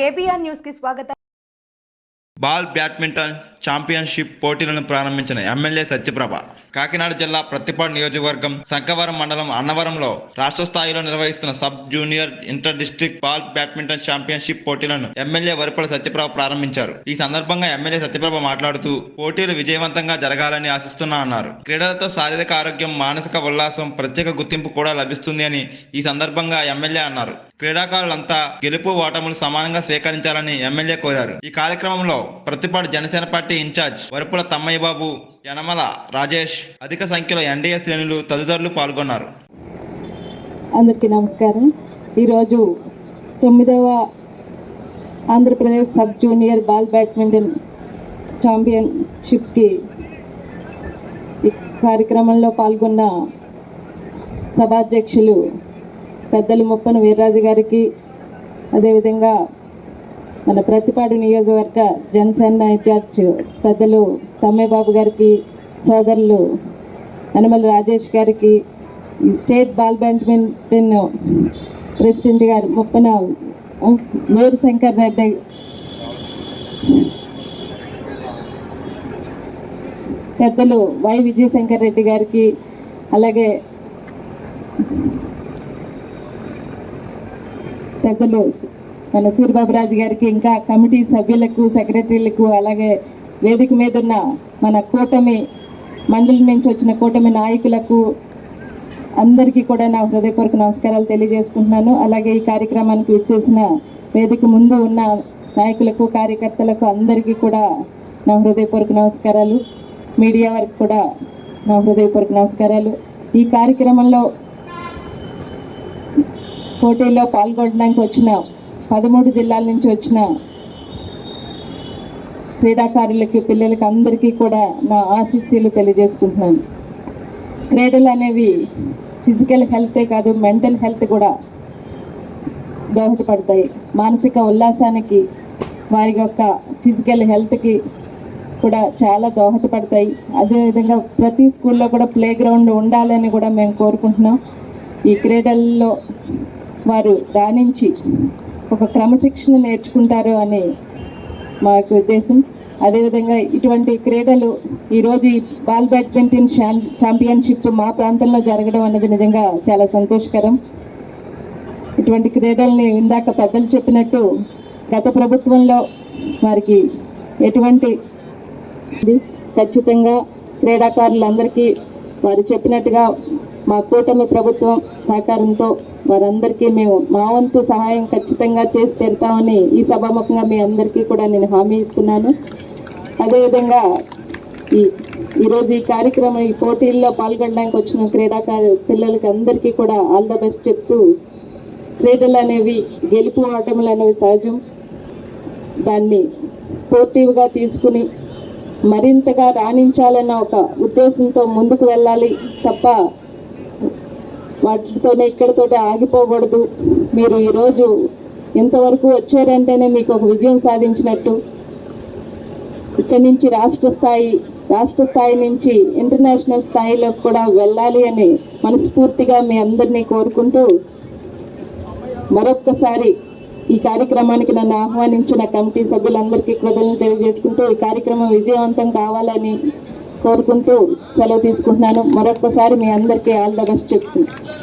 KBR news కి స్వాగతం ball badminton championship పోటీలను ప్రారంభించిన ఎమ్మెల్యే సత్యప్రభ. కాకినాడ జిల్లా ప్రత్తిపాడు నియోజకవర్గం శంఖవరం మండలం అన్నవరంలో రాష్ట్ర స్థాయిలో నిర్వహిస్తున్న sub junior inter district ball badminton championship పోటీలను ఎమ్మెల్యే వరపల సత్యప్రభ ప్రారంభించారు. ఈ సందర్భంగా ఎమ్మెల్యే సత్యప్రభ మాట్లాడుతూ పోటీలు విజయవంతంగా జరగాలని ఆశిస్తున్నా అన్నారు. క్రీడలతో శారీరక ఆరోగ్యం మానసిక ఉల్లాసం ప్రత్యేక గుర్తింపు కూడా లభిస్తుంది అని ఈ సందర్భంగా ఎమ్మెల్యే అన్నారు. క్రీడాకారులంతా గెలుపు ఓటములు సమానంగా స్వీకరించాలని ఎమ్మెల్యే కోరారు. ఈ కార్యక్రమంలో ప్రతిపాడు జనసేన పార్టీ ఇన్ఛార్జ్ వరపుల తమ్మయ్య బాబు యనమల రాజేష్ అధిక సంఖ్యలో ఎన్డీఏ శ్రేణులు తదితరులు పాల్గొన్నారు. అందరికీ నమస్కారం. ఈరోజు తొమ్మిదవ Andhra Pradesh sub junior ball badminton ఛాంపియన్షిప్కి ఈ కార్యక్రమంలో పాల్గొన్న సభాధ్యక్షులు పెద్దలు ముప్పన వీర్రాజు గారికి అదేవిధంగా మన ప్రతిపాడు నియోజకవర్గ జనసేన ఇన్ఛార్జ్ పెద్దలు తమ్మేబాబు గారికి సోదరులు యనమల రాజేష్ గారికి స్టేట్ బాల్ బ్యాడ్మింటన్ ప్రెసిడెంట్ గారు ముప్పన మేరు శంకర్ రెడ్డి. పెద్దలు వై విజయశంకర్ రెడ్డి గారికి అలాగే పెద్దలు మన సూర్యబాబురాజు గారికి ఇంకా కమిటీ సభ్యులకు సెక్రటరీలకు అలాగే వేదిక మీద ఉన్న మన కూటమి మండలి నుంచి వచ్చిన కూటమి నాయకులకు అందరికీ కూడా నా హృదయపూర్వక నమస్కారాలు తెలియజేసుకుంటున్నాను. అలాగే ఈ కార్యక్రమానికి విచ్చేసిన వేదిక ముందు ఉన్న నాయకులకు కార్యకర్తలకు అందరికీ కూడా నా హృదయపూర్వక నమస్కారాలు. మీడియా వారికి కూడా నా హృదయపూర్వక నమస్కారాలు. ఈ కార్యక్రమంలో పోటీలో పాల్గొనడానికి వచ్చిన పదమూడు జిల్లాల నుంచి వచ్చిన క్రీడాకారులకి పిల్లలకి అందరికీ కూడా నా ఆశీస్సులు తెలియజేసుకుంటున్నాను. క్రీడలు అనేవి ఫిజికల్ హెల్తే కాదు మెంటల్ హెల్త్ కూడా దోహదపడతాయి. మానసిక ఉల్లాసానికి వారి యొక్క ఫిజికల్ హెల్త్కి కూడా చాలా దోహదపడతాయి. అదేవిధంగా ప్రతి స్కూల్లో కూడా ప్లే గ్రౌండ్ ఉండాలని కూడా మేము కోరుకుంటున్నాం. ఈ క్రీడల్లో వారు రాణించి ఒక క్రమశిక్షణ నేర్చుకుంటారు అని మా యొక్క ఉద్దేశం. అదేవిధంగా ఇటువంటి క్రీడలు ఈరోజు ఈ బాల్ బ్యాడ్మింటన్ షాం ఛాంపియన్షిప్ మా ప్రాంతంలో జరగడం అన్నది నిజంగా చాలా సంతోషకరం. ఇటువంటి క్రీడల్ని ఇందాక పెద్దలు చెప్పినట్టు గత ప్రభుత్వంలో వారికి ఎటువంటి ఖచ్చితంగా క్రీడాకారులందరికీ వారు చెప్పినట్టుగా మా కూటమి ప్రభుత్వం సహకారంతో వారందరికీ మేము మా వంతు సహాయం ఖచ్చితంగా చేసి తీరుతామని ఈ సభాముఖంగా మీ అందరికీ కూడా నేను హామీ ఇస్తున్నాను. అదేవిధంగా ఈ ఈరోజు ఈ కార్యక్రమం ఈ పోటీల్లో పాల్గొనడానికి వచ్చిన క్రీడాకారు పిల్లలకి అందరికీ కూడా ఆల్ ద బెస్ట్ చెప్తూ క్రీడలు అనేవి గెలుపు ఆటములు అనేవి సహజం. దాన్ని స్పోర్టివ్గా తీసుకుని మరింతగా రాణించాలన్న ఒక ఉద్దేశంతో ముందుకు వెళ్ళాలి తప్ప వాటితోనే ఇక్కడతోటే ఆగిపోకూడదు. మీరు ఈరోజు ఇంతవరకు వచ్చారంటేనే మీకు ఒక విజయం సాధించినట్టు. ఇక్కడి నుంచి రాష్ట్ర స్థాయి రాష్ట్ర స్థాయి నుంచి ఇంటర్నేషనల్ స్థాయిలో కూడా వెళ్ళాలి అని మనస్ఫూర్తిగా మీ అందరినీ కోరుకుంటూ మరొక్కసారి ఈ కార్యక్రమానికి నన్ను ఆహ్వానించిన కమిటీ సభ్యులందరికీ కృతజ్ఞతలు తెలియజేసుకుంటూ ఈ కార్యక్రమం విజయవంతం కావాలని కోరుకుంటూ సెలవు తీసుకుంటున్నాను. మరొక్కసారి మీ అందరికీ ఆల్ ద బెస్ట్ చెప్తున్నాను.